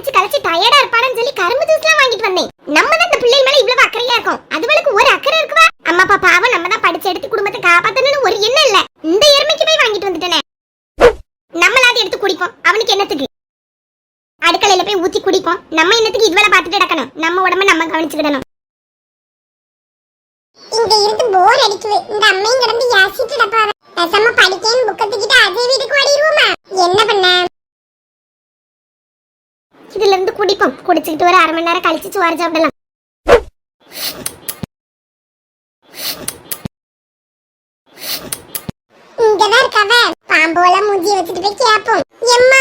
புள்ள படிச்சு கழிச்சு டயர்டா இருப்பானு சொல்லி கரும்பு ஜூஸ்லாம் வாங்கிட்டு வந்தேன். நம்ம தான் இந்த பிள்ளை மேல இவ்வளவு அக்கறையா இருக்கும். அதுவளுக்கு ஒரு அக்கறை இருக்குவா? அம்மா அப்பா பாவம் நம்ம தான் படிச்சு எடுத்து குடும்பத்தை காப்பாத்தணும்னு ஒரு எண்ணம் இல்ல. இந்த எருமைக்கு போய் வாங்கிட்டு வந்துட்டேனே. நம்மளாவது எடுத்து குடிப்போம். அவனுக்கு என்னத்துக்கு? அடுக்கலையில போய் ஊத்தி குடிப்போம். நம்ம என்னத்துக்கு இதுவரை பார்த்துட்டு கிடக்கணும் நம்ம உடம்ப நம்ம கவனிச்சுக்கிடணும். இங்க இருந்து போர் அடிக்குது. இந்த அம்மையும் கிடந்து யாசிட்டு டப்பாவ பேசாம படிக்கேன்னு புக்க அதே வீட்டுக்கு ஓடிடுவோமா? குடிப்போம் குடிச்சுக்கிட்டு ஒரு அரை மணி நேரம் கழிச்சு சோறு சாப்பிடலாம். இங்கதான் இருக்காவ. பாம்போல மூஞ்சி வச்சுட்டு போய் கேப்போம். எம்மா.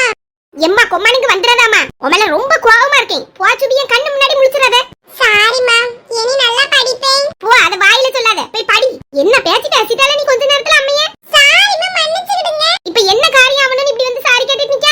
எம்மா கொம்மனுக்கு வந்துடாதாமா உமல ரொம்ப கோவமா இருக்கேன் போச்சுடி என் கண்ணு முன்னாடி முழிச்சிடாத சாரிம்மா இனி நல்லா படிப்பேன் போ அத வாயில சொல்லாத போய் படி என்ன பேச்சு பேசிட்டால நீ கொஞ்ச நேரத்துல அம்மைய சாரிம்மா மன்னிச்சுடுங்க இப்ப என்ன காரியம் அவனு இப்படி வந்து சாரி கேட்டுட்டு நிக்க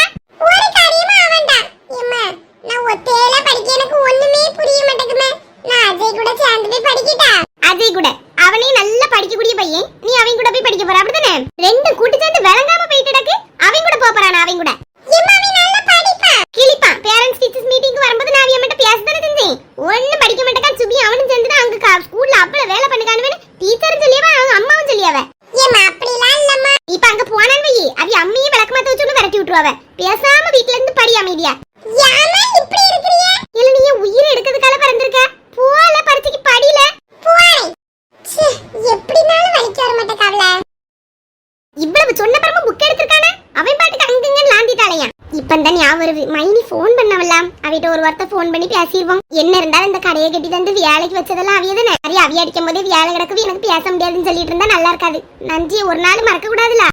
ஒரு காரியமா அவன்டா எம்மா நான் ஒத்தையில படிக்க எனக்கு ஒண்ணுமே புரிய மாட்டேங்குமே நான் அஜய் கூட சேர்ந்து போய் படிக்கட்டா அஜய் கூட அவனே நல்லா படிக்கக்கூடிய பையன் நீ அவன் கூட போய் படிக்க போற அப்படிதானே ரெண்டு கூட்டி சேர்ந்து விளங்காம போயிட்டு கிடக்கு அவன் கூட போப் போறானா அவன் கூட எம்மா அவன் நல்லா படிப்பான் கிளிப்பான் பேரண்ட்ஸ் டீச்சர்ஸ் மீட்டிங்க்கு வரும்போது நான் அவன் மட்டும் பேசதானே செஞ்சேன் ஒண்ணும் படிக்க மாட்டேக்கான் சுபி அவனும் சேர்ந்து அங்க கா- ஸ்கூல்ல அவ்வளவு வேலை பண்ணுக்கானு டீச்சரும் சொல்லியவா அவங்க அம்மாவும் சொல்லியாவ எம்மா அப்படிலாம் இல்லம்மா இப்ப அங்க போனான்னு வை அவ அம்மையே விளக்கமாத்த வச்சு விரட்டி விட்டுருவாவ பேசாம வீட்ல இருந்து படி அமைதியா யாமா இப்படி இருக்கிறியே இல்ல நீ ஏன் உயிர் எடுக்கிறதுக்கால பிறந்திருக்க போல பரிச்சைக்கு படியில போறேன் ச்சே, எப்படினாலும் வலிக்க வர மாட்டேன் கவலை இவ்வளவு சொன்ன பிறகு புக் எடுத்திருக்கானே? அவன் பாட்டுக்கு அங்கங்க லாந்திட்டாளையா இப்ப தான் ஞாபகம் வருது. மைனி ஃபோன் பண்ணவலாம் அவிட்ட ஒரு வார்த்தை ஃபோன் பண்ணி பேசிடுவோம் என்ன இருந்தாலும் இந்த கடையை கட்டி தந்து வேலைக்கு வச்சதெல்லாம் அவிய தானே நிறைய அவிய அடிக்கும் போதே வேலை கிடக்குது எனக்கு பேச முடியாதுன்னு சொல்லிட்டு இருந்தா நல்லா இருக்காது. நன்றி ஒரு நாள் மறக்க கூடாதுல.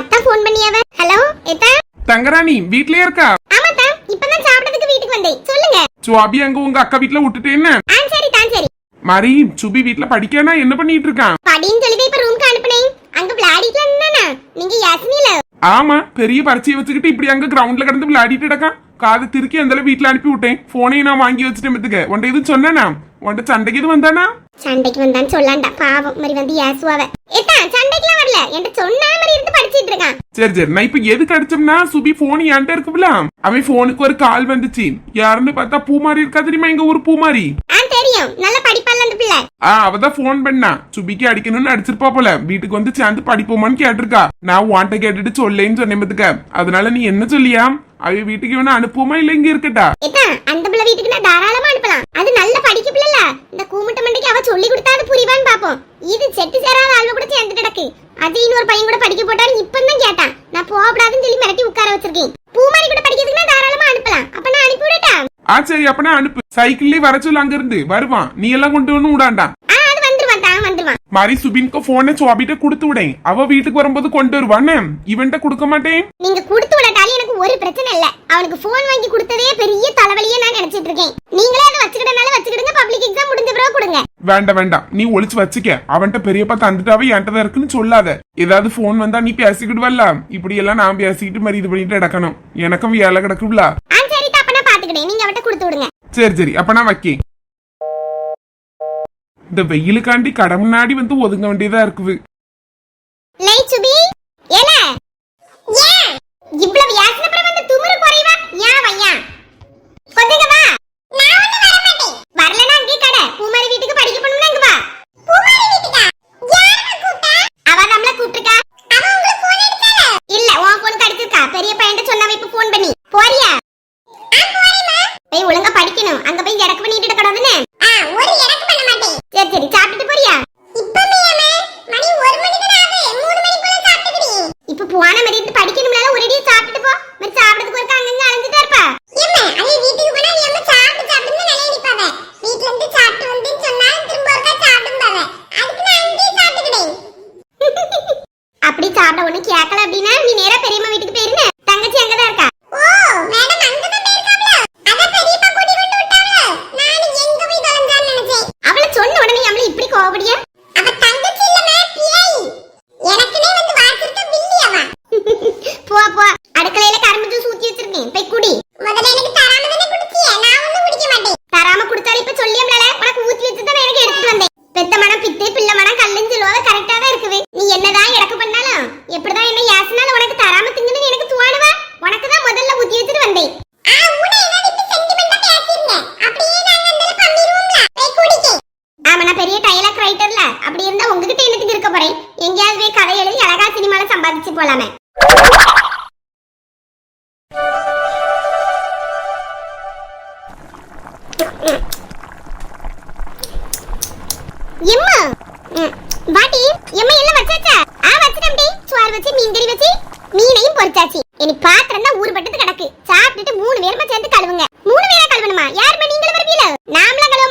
அத்தா ஃபோன் பண்ணியாவ ஹலோ எத்தா தங்கராணி வீட்லயே இருக்கா? ஆமாத்தா இப்பதான் சாப்பிட்டதுக்கு வீட்டுக்கு வந்தேன். சொல்லுங்க. சுவாபி அங்க உங்க அக்கா வீட்ல விட்டுட்டேன்னு? ஆ சரி தான் சரி. மாரி சுபி வீட்ல படிக்கானா என்ன பண்ணிட்டு இருக்கான்? படின்னு சொல்லி இப்ப ரூம்க்கு அனுப்புனேன். அங்க விளையாடிட்டு இருந்தானா நீங்க யாசினில ஆமா பெரிய பரிச்சையை வச்சுக்கிட்டு இப்படி அங்க கிரவுண்ட்ல கிடந்து விளையாடிட்டு இருக்கான் காது திருக்கி அந்த வீட்ல அனுப்பி விட்டேன் போனையும் நான் வாங்கி வச்சுட்டேன் பத்துக்க. உன்ட்ட எதுவும் சொன்னேனா? உன்ட்ட சண்டைக்கு எதுவும் வந்தானா? சண்டைக்கு வந்தான்னு சொல்லாண்டா பாவம். மாதிரி வந்து ஏசுவாவ ஏத்தா சண்டைக்குலாம் வரல. என்கிட்ட சொன்ன மாதிரி இருந்து படிச்சிட்டு இருக்கான். சரி சரி. நான் இப்ப எதுக்கு அடிச்சோம்னா சுபி போன் என்கிட்ட இருக்குல்ல அவன் போனுக்கு ஒரு கால் வந்துச்சு. யாருன்னு பார்த்தா பூமாரி இருக்கா தெரியுமா? எங்க ஊர் பூமாரி? ஆ தெரியும். நல்ல படிப்பால அந்த பிள்ளை. ஆ அவதான் போன் பண்ணா. சுபிக்கு அடிக்கணும்னு அடிச்சிருப்பா போல. வீட்டுக்கு வந்து சேர்ந்து படிப்போமான்னு கேட்டிருக்கா. நான் உன்கிட்ட கேட்டுட்டு சொல்லேன்னு சொன்னேன் பாத்துக்க. அதனால நீ என்ன சொல்லியா? அவ வீட்டுக்கு வேணா அனுப்புவோமா இல்ல இங்க இருக்கட்டா? ஏத்தா அந்த பிள்ளை வீட்டுக்கு நான் தாராளமா அனுப்பலாம் அது நல்ல படிக்க பிள்ளைல. இந்த கூமுட்ட மண்டைக்கு அவ சொல்லி கொடுத்தா அது புரிவான்னு பாப்போம் இது செட்டு சேராத ஆள்வ கூட சேர்ந்து கிடக்கு. அது இன்னொரு பையன் கூட படிக்க போட்டாலும் இப்பதான் கேட்டான். நான் போகக்கூடாதுன்னு சொல்லி மிரட்டி உட்கார வச்சிருக்கேன். பூமாரி கூட படிக்கிறதுக்கு நான் தாராளமா அனுப்பலாம். அப்ப நான் அனுப்பி விடட்டா? ஆ சரி அப்ப நான் அனுப்பு. சைக்கிள்லயே வர சொல்லு அங்க இருந்து வருவான். நீ எல்லாம் கொண்டு வந்து விடாண்டா ஆ அது வந்துருவான் தான் வந்துருவான் மாதிரி சுபின்க்கு போனை சுவாபிட்ட கொடுத்து விடேன். அவ வீட்டுக்கு வரும்போது கொண்டு வருவானே இவன்ட்ட கொடுக்க மாட்டேன். நீங்க கொடுத்து விடட்டாலும் எனக்கு ஒரு பிரச்சனை இல்ல. அவனுக்கு போன் வாங்கி கொடுத்ததே பெரிய தலைவலியே நான் நினைச்சிட்டு இருக்கேன். நீங்களே அதை வச்சுக்கிட்டனால வச்சுக்கிடுங்க. பப்ளிக் எக்ஸாம் முடிஞ்ச பிறகு கொடுங்க. வேண்டாம் வேண்டாம். நீ ஒளிச்சு வச்சுக்க. அவன்கிட்ட பெரியப்பா தந்துட்டாவே என்கிட்ட தான் இருக்குன்னு சொல்லாத. ஏதாவது போன் வந்தா நீ பேசிக்கிடுவல்ல. இப்படி எல்லாம் நான் பேசிக்கிட்டு மாதிரி இது பண்ணிட்டு கிடக்கணும் எனக்கும் வேலை கிடக்கும்ல. சரி அப்ப நான் பாத்துக்கிட்டேன் நீங்க அவட்ட கொடுத்து விடுங்க. சரி சரி. அப்ப நான் வைக்கேன். இந்த வெயிலுக்காண்டி கடை முன்னாடி வந்து ஒதுங்க வேண்டியதா இருக்குது. ரைட்டர்ல அப்படி இருந்தா உங்ககிட்ட என்னத்துக்கு இருக்க போறேன்? எங்கேயாவது போய் கதை எழுதி அழகா சினிமால சம்பாதிச்சு போலாமே. எம்மா! பாட்டி எம்மா எல்லாம் வச்சாச்சா? ஆ வச்சிட்டேன் டி வச்சு மீன் வச்சு மீனையும் பொரிச்சாச்சு இனி பாத்திரம் தான் கிடக்கு. சாப்பிட்டுட்டு மூணு பேருமா சேர்ந்து கழுவுங்க. மூணு பேரா கழுவணுமா? யாருமா நீங்களும் வருவீல நாமளும் கழுவ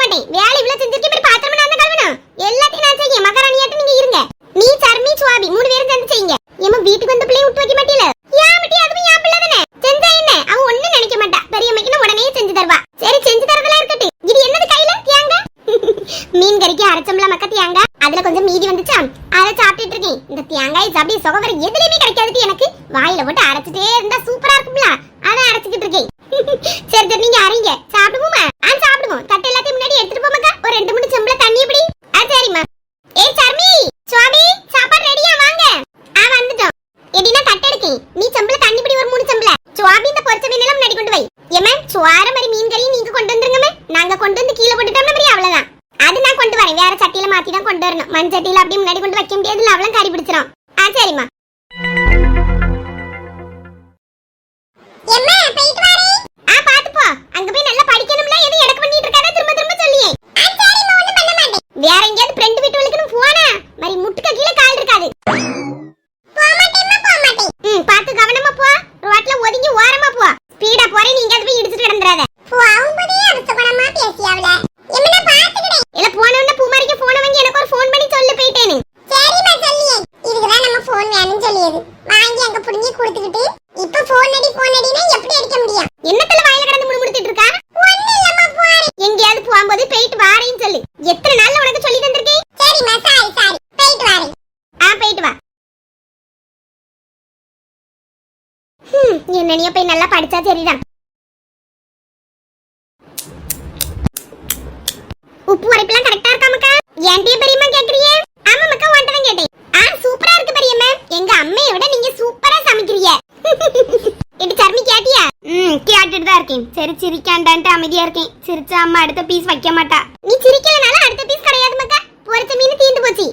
அமைதியா இருக்கேன். சிரிச்சா அம்மா அடுத்த பீஸ் வைக்க மாட்டா. நீ சிரிக்கலனால அடுத்த பீஸ் கிடையாது மக்கா. பொரிச்ச மீன் தீந்து போச்சு.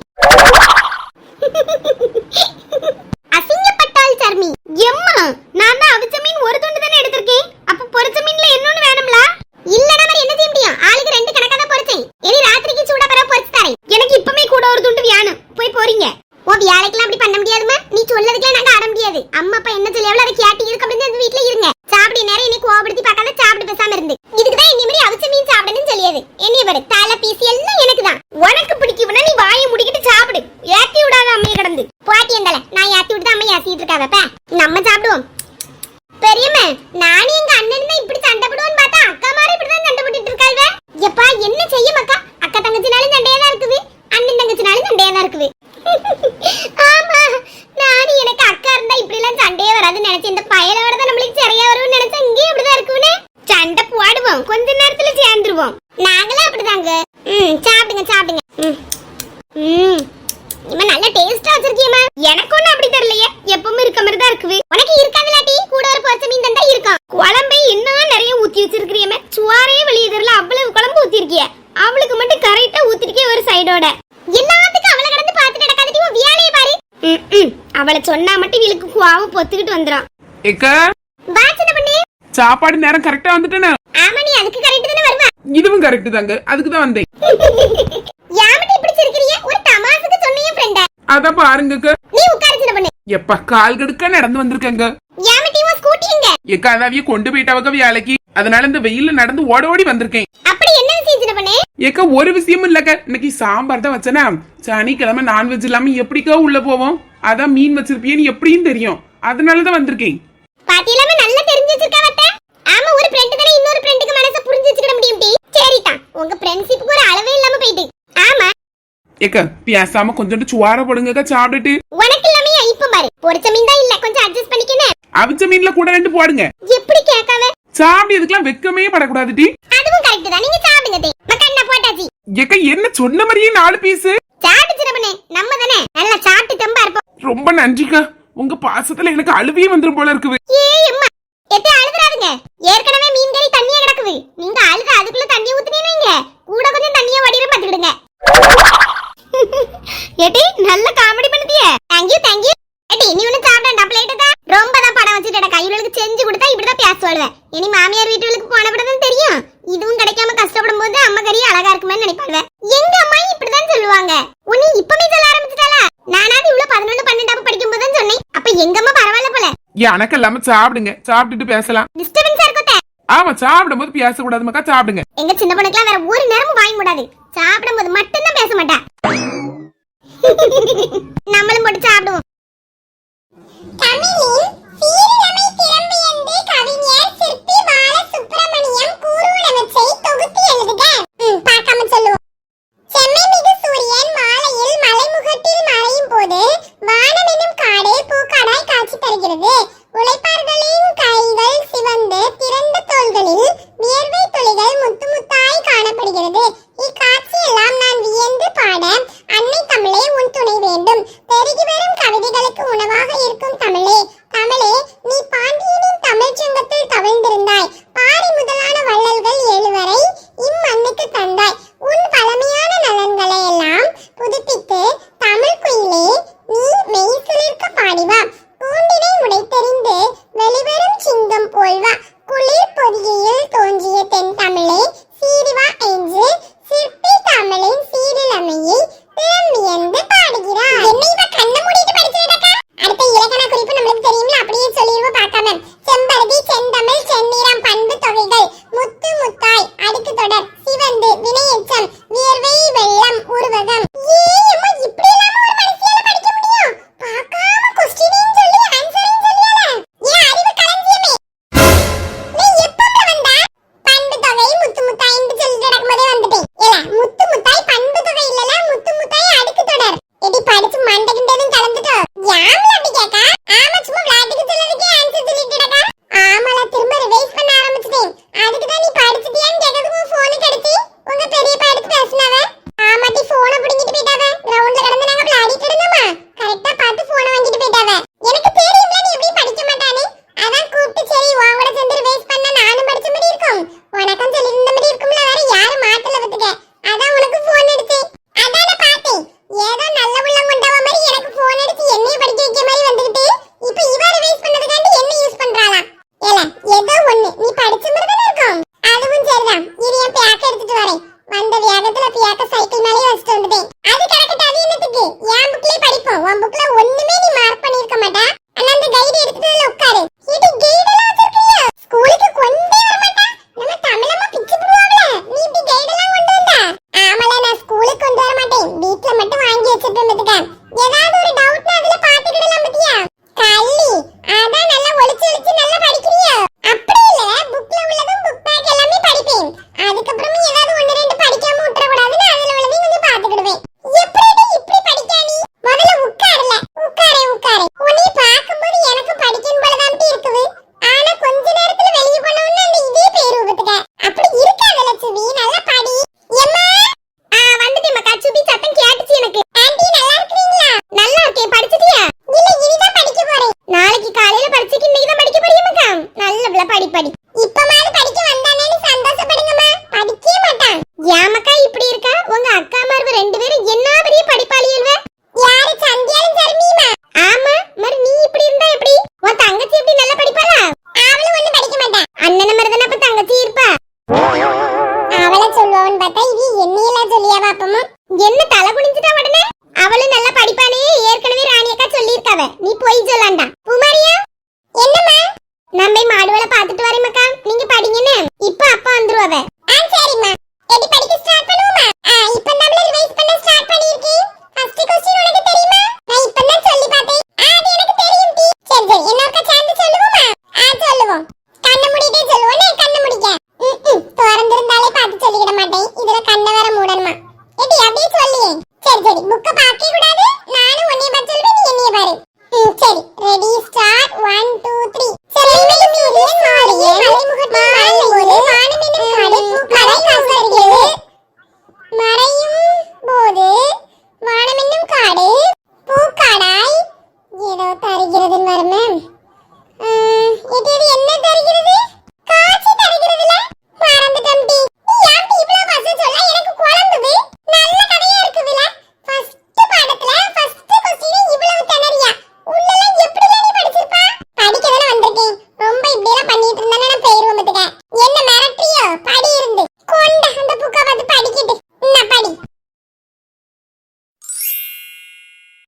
போதும் கொஞ்ச நேரத்துல சேர்ந்துருவோம். நாங்களும் அப்படிதாங்க. ம் சாப்பிடுங்க சாப்பிடுங்க. ம் இவன் நல்ல டேஸ்டா வச்சிருக்கியமா எனக்கு ஒண்ணு அப்படி தெரியலையே. எப்பவும் இருக்க மாதிரி தான் இருக்குது. உனக்கு இருக்காதுல டீ? கூட ஒரு பச்சை மீன் தந்தா இருக்கான் குழம்பை இன்னும் நிறைய ஊத்தி வச்சிருக்கிறியமே சுவாரே வெளியே தெரியல. அவ்வளவு குழம்பு ஊத்திருக்கிய. அவளுக்கு மட்டும் கரெக்டா ஊத்திருக்கே ஒரு சைடோட எல்லாத்துக்கும் அவளை கடந்து பாத்துட்டு நடக்காதட்டி உன் வியாழைய பாரு. ம் அவளை சொன்னா மட்டும் இவளுக்கு குவாவ பொத்துக்கிட்டு வந்துடும் சாப்பாடு நேரம் கரெக்டா வந்துட்டேன்னு. இதுவும் கரெக்ட் தாங்க. அதுக்கு தான் வந்தேன். அத பாருங்க எப்ப கால் கடுக்க நடந்து வந்திருக்கங்க. எக்கா அதாவிய கொண்டு போயிட்டவங்க வேலைக்கு அதனால இந்த வெயில்ல நடந்து ஓட ஓடி வந்திருக்கேன். ஏக்கா ஒரு விஷயமும் இல்லக்க. இன்னைக்கு சாம்பார் தான் வச்சனா. சனிக்கிழமை நான்வெஜ் இல்லாம எப்படிக்கா உள்ள போவோம்? அதான் மீன் வச்சிருப்பியன்னு எப்படியும் தெரியும். அதனாலதான் வந்திருக்கேன். பாட்டி நல்லா ஏக்க பேசாம கொஞ்சம் சுவார போடுங்க சாப்பிட்டுட்டு. உனக்கு எல்லாமே ஐப்பம் பாரு. பொரிச்ச மீன் இல்ல. கொஞ்சம் அட்ஜஸ்ட் பண்ணிக்கணும் அவிச்ச மீன்ல கூட ரெண்டு போடுங்க. எப்படி கேட்காம சாப்பிட்டதுக்கெல்லாம் வெக்கமே படக்கூடாது டி. அதுவும் கரெக்ட் தான். நீங்க சாப்பிடுங்க தே. மக்கண்ண போட்டாச்சி. ஏக்க என்ன சொன்ன மாதிரியே நாலு பீஸ் சாப்பிட்டு சிறப்பனே நம்ம தானே. நல்லா சாப்பிட்டு தெம்பா இருப்போம். ரொம்ப நன்றிக்கா. உங்க பாசத்துல எனக்கு அழுவே வந்துரும் போல இருக்குது. ஏய் அம்மா. எத்தே அழுதுறாதீங்க. ஏற்கனவே மீன் கறி தண்ணியே கிடக்குது. நீங்க அழுது அதுக்குள்ள தண்ணி ஊத்தி அணக்கம் இல்லாம சாப்பிடுங்க. சாப்பிட்டுட்டு பேசலாம். டிஸ்டர்பன்ஸா இருக்கோத்த ஆமா சாப்பிடும் போது பேச கூடாது மக்கா சாப்பிடுங்க. எங்க சின்ன பொண்ணுக்குலாம் வேற ஒரு நேரமும் வாங்க கூடாது சாப்பிடும் போது மட்டும் தான் பேச மாட்டா. நம்மளும் போட்டு சாப்பிடுவோம். வானம் எனும் காடே பூக்காடாய் காட்சி தருகிறது. உழைப்பார்களின் இருக்கிறதுன்னு வரேன் மேம்